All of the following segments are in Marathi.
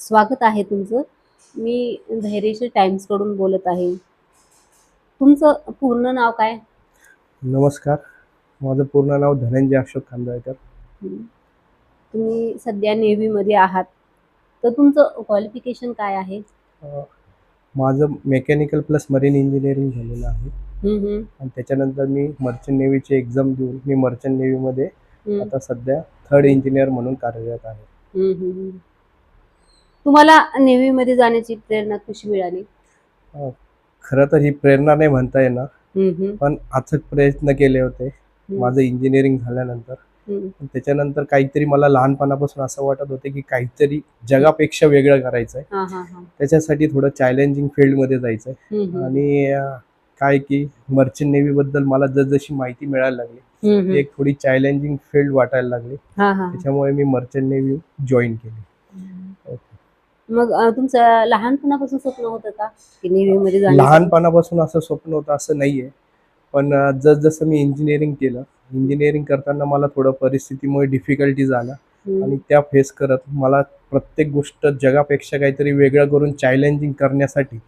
स्वागत आहे तुमचं. मी धैर्यशील टाइम्सकडून बोलत आहे. तुमचं पूर्ण नाव काय? नमस्कार. माझं पूर्ण नाव धनंजय अशोक खांदळकर. तुम्ही सध्या नेव्हीमध्ये आहात. तर तुमचं क्वालिफिकेशन काय आहे? माझं मेकॅनिकल प्लस मरीन इंजिनिअरिंग झालेलं आहे. आणि त्याच्यानंतर मी मर्चंट नेव्हीची एक्झाम देऊन मी मर्चंट नेव्हीमध्ये आता सध्या थर्ड इंजिनियर म्हणून कार्यरत आहे. तुम्हाला नेव्हीमध्ये जाण्याची प्रेरणा कशी मिळाली? खरं तर ही प्रेरणा नाही म्हणता येणार. पण अथक प्रयत्न केले होते. माझं इंजिनिअरिंग झाल्यानंतर. त्याच्यानंतर काहीतरी मला लहानपणापासून असं वाटत होते की काहीतरी जगापेक्षा वेगळं करायचं आहे हां. त्याच्यासाठी थोडं चॅलेंजिंग फील्डमध्ये जायचं आहे हं, हं, आणि काय की मर्चंट नेव्ही बद्दल मला जसजशी माहिती मिळायला लागली. एक थोडी चॅलेंजिंग फील्ड वाटायला लागली. त्याच्यामुळे मी मर्चंट नेव्ही जॉईन केली. मग तुमचं लहानपणापासून स्वप्न होतं का? की नेव्हीमध्ये जाण्याचं? लहानपणापासून असं स्वप्न होतं असं नाहीये. पण जसजसं मी इंजिनिअरिंग केलं इंजिनिअरिंग करताना मला थोडं परिस्थितीमुळे डिफिकल्टी झाल्या हं, आणि त्या फेस करत मला प्रत्येक गोष्ट जगापेक्षा काहीतरी वेगळं करून चॅलेंजिंग करण्यासाठी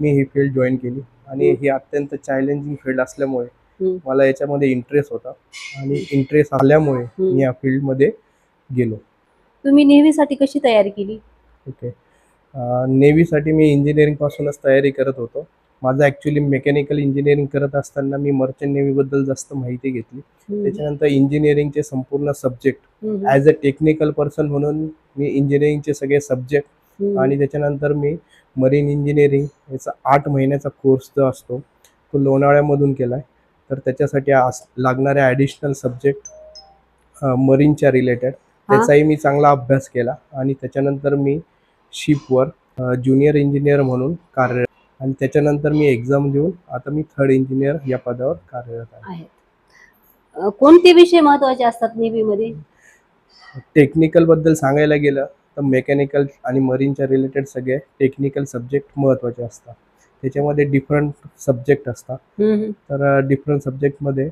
मी ही फील्ड जॉईन केली. आणि ही अत्यंत चॅलेंजिंग फील्ड असल्यामुळे. मला याच्यामध्ये इंटरेस्ट होता. आणि इंटरेस्ट आल्यामुळे. मी या फील्डमध्ये गेलो. तुम्ही नेव्हीसाठी कशी तयारी केली? ओके. नेव्हीसाठी मी इंजिनिअरिंग पासूनच तयारी करत होतो. माझं ॲक्च्युली मेकॅनिकल इंजिनिअरिंग करत असताना मी मर्चंट नेव्हीबद्दल जास्त माहिती घेतली. त्याच्यानंतर इंजिनिअरिंगचे संपूर्ण subject as a technical person म्हणून मी इंजिनिअरिंगचे सगळे सब्जेक्ट आणि त्याच्यानंतर मी मरीन इंजिनिअरिंग याचा आठ महिन्याचा कोर्स जो असतो तो लोणावळ्यामधून केला आहे तर त्याच्यासाठी आस- लागणारे ॲडिशनल सब्जेक्ट मरीनच्या रिलेटेड त्याचाही मी चांगला अभ्यास केला आणि त्याच्यानंतर मी शिपवर ज्युनियर इंजिनियर म्हणून कार्यरत आणि त्याच्यानंतर मी एक्झाम देऊन आता मी थर्ड इंजिनियर या पदावर कार्यरत आहे. अ, कोणते विषय महत्त्वाचे असतात नेव्हीमध्ये टेक्निकलबद्दल सांगायला गेलं तर मेकॅनिकल आणि मरीनच्या रिलेटेड सगळे टेक्निकल सब्जेक्ट महत्त्वाचे असतात. त्याच्यामध्ये डिफरंट सब्जेक्ट असतात. तर डिफरंट सब्जेक्टमध्ये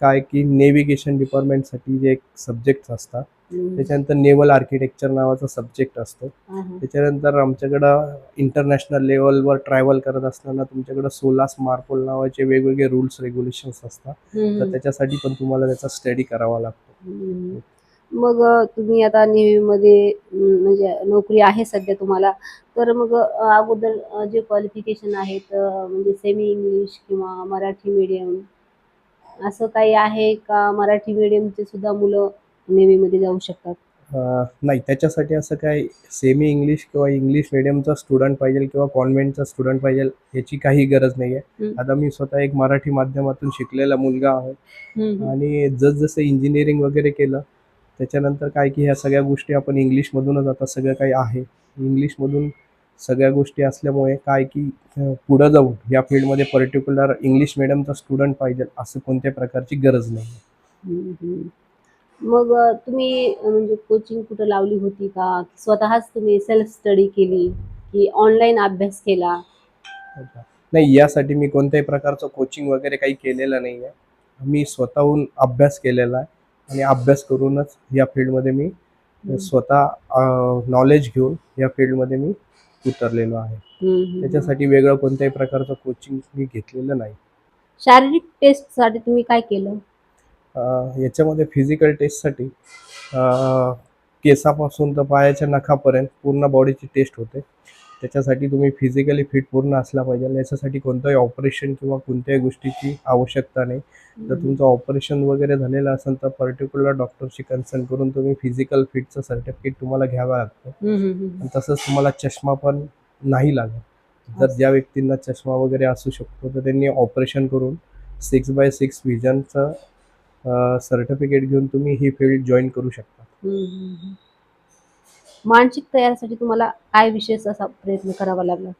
काय की नेव्हिगेशन डिपार्टमेंटसाठी जे एक सब्जेक्ट असतात. त्याच्यानंतर नेव्हल आर्किटेक्चर नावाचा सब्जेक्ट असतो. त्याच्यानंतर आमच्याकडं इंटरनॅशनल लेवलवर ट्रॅव्हल करत असताना तुमच्याकडं सोलास मार्पोल नावाचे वेगवेगळे रूल्स रेग्युलेशन्स असतात. तर त्याच्यासाठी पण तुम्हाला त्याचा स्टडी करावा लागतो. मग तुम्ही आता नेव्हीमध्ये म्हणजे नोकरी आहे सध्या तुम्हाला. तर मग अगोदर जे क्वालिफिकेशन आहेत म्हणजे सेमी इंग्लिश किंवा मराठी मीडियम असं काही आहे का? मराठी मीडियमचे सुद्धा मुलं नेव्हीमध्ये जाऊ शकतात? अं, नाही त्याच्यासाठी असं काय सेमी इंग्लिश किंवा इंग्लिश मिडियमचा स्टुडंट पाहिजे किंवा कॉन्व्हेंटचा स्टुडंट पाहिजे याची काही गरज नाही आहे हम्म. आता मी स्वतः एक मराठी माध्यमातून शिकलेला मुलगा आहे हम्म, आणि जसजसं इंजिनिअरिंग वगैरे केलं त्याच्यानंतर काय की ह्या सगळ्या गोष्टी आपण इंग्लिशमधूनच आता सगळं काही आहे. इंग्लिशमधून सगळ्या गोष्टी असल्यामुळे काय की अं, पुढं जाऊन या फील्डमध्ये पर्टिक्युलर इंग्लिश मिडियमचा स्टुडंट पाहिजे असं कोणत्या प्रकारची गरज नाही हम्म, हम्म. मग तुम्ही म्हणजे कोचिंग कुठं लावली होती का? स्वतःच तुम्ही सेल्फ स्टडी केली की ऑनलाईन अभ्यास केला? नाही यासाठी मी कोणत्याही प्रकारचं कोचिंग वगैरे काही केलेलं नाही आहे मी स्वतःहून अभ्यास केलेला आहे आणि अभ्यास करूनच या फील्डमध्ये मी स्वतः नॉलेज घेऊन या फील्डमध्ये मी उतरलेलो आहे. त्याच्यासाठी वेगळं कोणत्याही प्रकारचं कोचिंग मी घेतलेलं नाही. शारीरिक टेस्टसाठी तुम्ही काय केलं? याच्यामध्ये फिजिकल टेस्टसाठी केसापासून तर पायाच्या नखापर्यंत पूर्ण बॉडीची टेस्ट होते. त्याच्यासाठी तुम्ही फिजिकली फिट पूर्ण असला पाहिजे. याच्यासाठी कोणतंही ऑपरेशन किंवा कोणत्याही गोष्टीची आवश्यकता नाही. जर तुमचं ऑपरेशन वगैरे झालेलं असेल तर पर्टिक्युलर डॉक्टरशी कन्सल्ट करून तुम्ही फिजिकल फिटचं सर्टिफिकेट तुम्हाला घ्यावं लागतं. तसंच तुम्हाला चष्मा पण नाही लागत. जर ज्या व्यक्तींना चष्मा वगैरे असू शकतो तर त्यांनी ऑपरेशन करून सिक्स बाय सिक्स व्हिजनचं सर्टिफिकेट घेऊन तुम्ही ही फील्ड जॉईन करू शकता. मानसिक तयारीसाठी तुम्हाला काय विशेष असा प्रयत्न करावा लागला?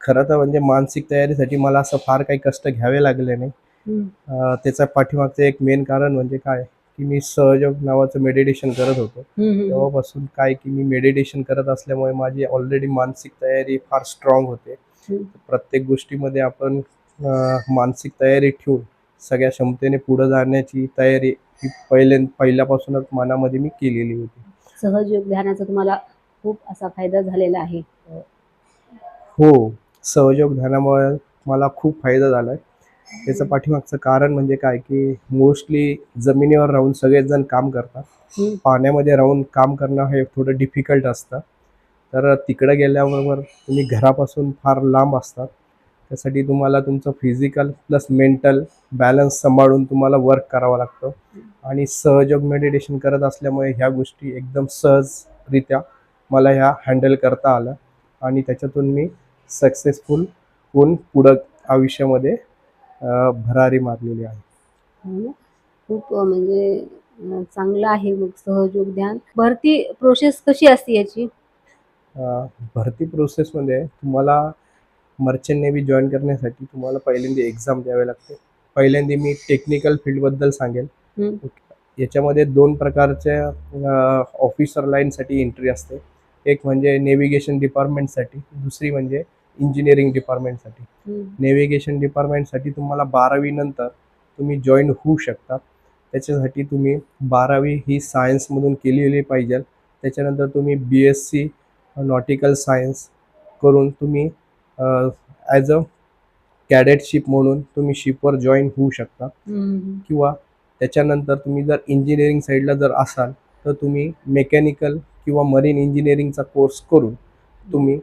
खरं तर म्हणजे मानसिक तयारीसाठी मला असं फार काही कष्ट घ्यावे लागले नाही. त्याच्या पाठीमागचं एक मेन कारण म्हणजे काय? की मी सहयोग नावाचं मेडिटेशन करत होतो. तेव्हापासून काय की मी मेडिटेशन करत असल्यामुळे माझी ऑलरेडी मानसिक तयारी फार स्ट्रॉंग होते. प्रत्येक गोष्टीमध्ये आपण मानसिक तयारी ठेवून सगळ्या क्षमतेने पुढे जाण्याची तयारी ही पहिले पहिल्यापासूनच मनामध्ये मी केलेली होती. सहजयोग ध्यानाचा तुम्हाला खूप असा फायदा झालेला आहे. हो सहयोग झाल्यामुळे मला खूप फायदा झाला आहे त्याचं पाठीमागचं कारण म्हणजे काय की मोस्टली जमिनीवर राहून सगळेच जण काम करतात. पाण्यामध्ये राहून काम करणं हे थोडं डिफिकल्ट असतं. तर तिकडं गेल्याबरोबर तुम्ही घरापासून फार लांब असतात. त्यासाठी तुम्हाला तुमचं फिजिकल प्लस मेंटल बॅलन्स सांभाळून तुम्हाला वर्क करावं लागतं. आणि सहयोग मेडिटेशन करत असल्यामुळे ह्या गोष्टी एकदम सहजरित्या मला ह्या हँडल करता आल्या आणि त्याच्यातून मी सक्सेसफुल होऊन पुढं आयुष्यामध्ये भरारी मारलेली आहे. हो? खूप म्हणजे चांगलं आहे मग सहयोग ध्यान. भरती प्रोसेस कशी असते याची? भरती प्रोसेसमध्ये तुम्हाला मर्चंट नेव्ही जॉईन करण्यासाठी तुम्हाला पहिल्यांदा एक्झाम द्यावी लागते. पहिल्यांदा मी टेक्निकल फील्डबद्दल सांगेल. याच्यामध्ये दोन प्रकारच्या ऑफिसर लाईनसाठी एंट्री असते. एक म्हणजे नेव्हिगेशन डिपार्टमेंटसाठी दुसरी म्हणजे इंजिनिअरिंग डिपार्टमेंटसाठी. नेव्हिगेशन डिपार्टमेंटसाठी तुम्हाला बारावी नंतर तुम्ही जॉईन होऊ शकता. त्याच्यासाठी तुम्ही बारावी ही सायन्समधून केलेली पाहिजे. त्याच्यानंतर तुम्ही B S C nautical science करून तुम्ही ॲज अ कॅडेटशिप म्हणून तुम्ही शिपवर जॉईन होऊ शकता. किंवा त्याच्यानंतर तुम्ही जर इंजिनिअरिंग साईडला जर असाल तर तुम्ही मेकॅनिकल किंवा मरीन इंजिनिअरिंगचा कोर्स करून तुम्ही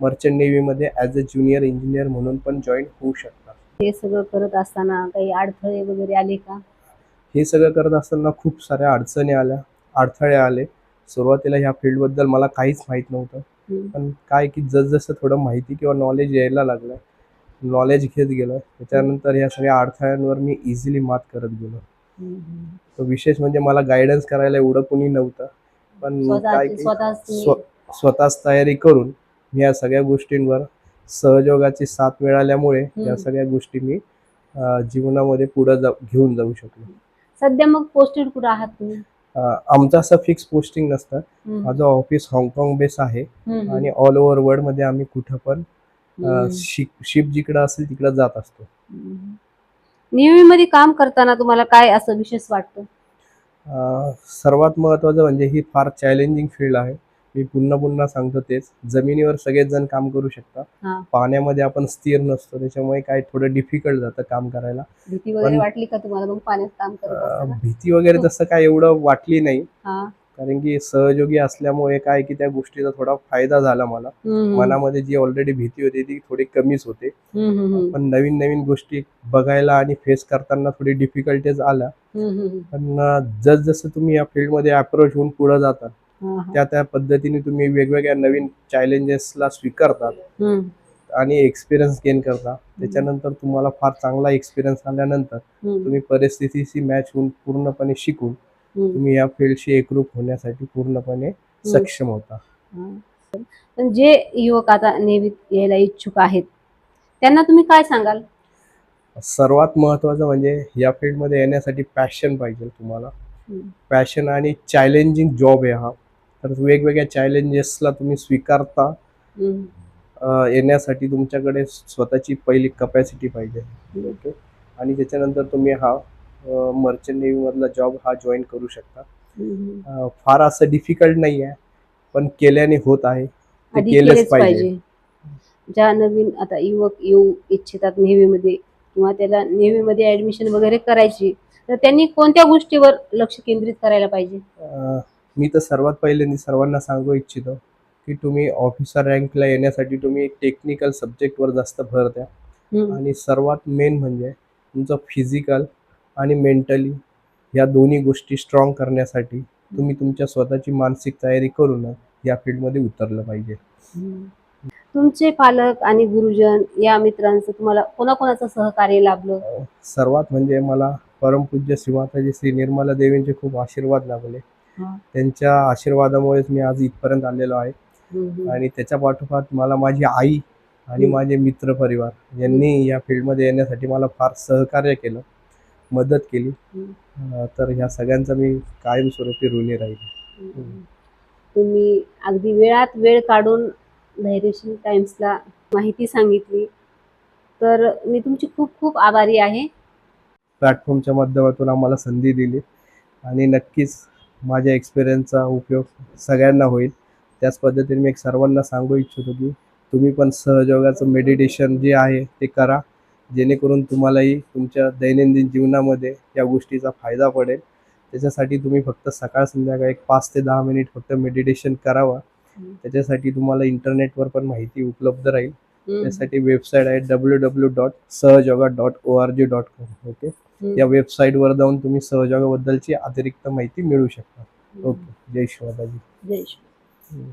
मर्चंट नेव्हीमध्ये ॲज अ ज्युनियर इंजिनियर म्हणून पण जॉईन होऊ शकता हे सगळं करत असताना काही अडथळे वगैरे आले का हे सगळं करत असताना खूप साऱ्या अडचणी आल्या अडथळे आले सुरुवातीला ह्या फील्डबद्दल मला काहीच माहीत नव्हतं. पण काय की जसजसं थोडं माहिती किंवा नॉलेज यायला लागलं नॉलेज घेत गेलं त्याच्यानंतर ह्या सगळ्या अडथळ्यांवर मी इझिली मात करत गेलो. विशेष म्हणजे मला गायडन्स करायला एवढं कोणी नव्हतं पण काय स्वतःच. तयारी करून मी या सगळ्या गोष्टींवर सहयोगाची साथ मिळाल्यामुळे या. सगळ्या गोष्टी मी जीवनामध्ये पुढे जाऊ घेऊन जाऊ शकलो. सध्या मग पोस्टेड कुठं आहात तुम्ही? आमचं असं फिक्स पोस्टिंग नसतं. माझं ऑफिस हाँगकाँग बेस आहे. आणि ऑल ओव्हर वर्ल्डमध्ये आम्ही कुठं पण. शिप जिकडं असेल तिकडं जात असतो नेव्ही मध्ये काम करताना तुम्हाला काय असं विशेष वाटतं सर्वात महत्त्वाचं म्हणजे ही फार चॅलेंजिंग फील्ड आहे मी पुन्हा पुन्हा सांगतो तेच. जमिनीवर सगळेच जण काम करू. शकतात. पाण्यामध्ये आपण स्थिर नसतो त्याच्यामुळे काय थोडं डिफिकल्ट जातं काम करायला. भीती वगैरे वाटली का तुम्हाला? मग पाण्यात काम करत अं, असताना? भीती वगैरे तसं काय एवढं वाटली नाही. कारण की सहयोगी असल्यामुळे काय की त्या गोष्टीचा थोडा फायदा झाला मला. मनामध्ये जी ऑलरेडी भीती होती ती थोडी कमीच होते. पण नवीन नवीन गोष्टी बघायला आणि फेस करताना थोडी डिफिकल्टीज आल्या. पण जसजसं तुम्ही या फील्डमध्ये अप्रोच होऊन पुढे जातात हा. त्या त्या पद्धतीने तुम्ही वेगवेगळ्या नवीन चॅलेंजेसला स्वीकारतात. आणि एक्सपिरियन्स गेन करता त्याच्यानंतर तुम्हाला फार चांगला एक्सपिरियन्स आल्यानंतर तुम्ही परिस्थितीशी मॅच होऊन पूर्णपणे शिकून. तुम्ही या फील्डशी एकरूप होण्यासाठी पूर्णपणे सक्षम होता. पण जे युवक आता नेव्हीत यायला इच्छुक आहेत त्यांना तुम्ही काय सांगाल? सर्वात महत्त्वाचं म्हणजे या फील्डमध्ये येण्यासाठी पॅशन पाहिजे तुम्हाला. पॅशन आणि चॅलेंजिंग जॉब आहे हा. तर वेगवेगळ्या चॅलेंजेसला तुम्ही स्वीकारता. अ, येण्यासाठी तुमच्याकडे स्वतःची पहिली कपॅसिटी पाहिजे. ओके आणि त्याच्यानंतर तुम्ही हा मर्चंट नेव्हीमधला जॉब हा जॉईन करू शकता. अ, फार असं डिफिकल्ट नाही आहे पण केल्याने होत आहे. ते आधी केलंच पाहिजे. पाहिजे. ज्या नवीन आता युवक येऊ इच्छितात नेव्हीमध्ये किंवा त्याला नेव्हीमध्ये ऍडमिशन वगैरे करायची तर त्यांनी कोणत्या गोष्टीवर लक्ष केंद्रित करायला पाहिजे? अ, मी तर सर्वात पहिल्यांदा सर्वांना सांगू इच्छितो की तुम्ही ऑफिसर रँकला येण्यासाठी तुम्ही टेक्निकल सब्जेक्टवर जास्त भर द्या आणि सर्वात मेन म्हणजे तुमचं फिजिकल आणि मेंटली या दोन्ही गोष्टी स्ट्रॉंग करण्यासाठी तुम्ही तुमच्या स्वतःची मानसिक तयारी करूनच या फील्डमध्ये उतरलं पाहिजे. तुमचे पालक आणि गुरुजन या मित्रांचं तुम्हाला कोणाकोणाचं सहकार्य लाभलं सर्वात म्हणजे मला परमपूज्य श्रीमाताजी श्री निर्मला देवींचे खूप आशीर्वाद लाभले. त्यांच्या आशीर्वादामुळेच मी आज इथपर्यंत आलेलो आहे. आणि त्याच्या पाठोपाठ मला माझी आई आणि. माझे मित्र परिवार यांनी या फील्डमध्ये येण्यासाठी मला फार सहकार्य केलं मदत केली. तर ह्या सगळ्यांचा मी कायमस्वरूपी ऋणी राहील. तुम्ही अगदी वेळात वेळ काढून धैर्यशील टाइम्सला माहिती सांगितली. तर मी तुमची खूप खूप आभारी आहे. प्लॅटफॉर्मच्या माध्यमातून आम्हाला संधी दिली. आणि नक्कीच माझ्या एक्सपिरियन्सचा उपयोग सगळ्यांना होईल. त्याच पद्धतीने मी एक सर्वांना सांगू इच्छितो की तुम्ही पण सहयोगाचं मेडिटेशन जे आहे ते करा. जेणेकरून तुम्हालाही तुमच्या दैनंदिन जीवनामध्ये या गोष्टीचा फायदा पडेल. त्याच्यासाठी तुम्ही फक्त सकाळ संध्याकाळ एक पाच ते दहा मिनिट फक्त मेडिटेशन करावं. त्याच्यासाठी तुम्हाला इंटरनेटवर पण माहिती उपलब्ध राहील. त्यासाठी वेबसाईट आहे W W dot Sahyoga dot O R G dot com okay. या वेबसाईटवर जाऊन तुम्ही सहयोगाबद्दलची अतिरिक्त माहिती मिळू शकता. ओके जय शिवाजी. जय हम्म.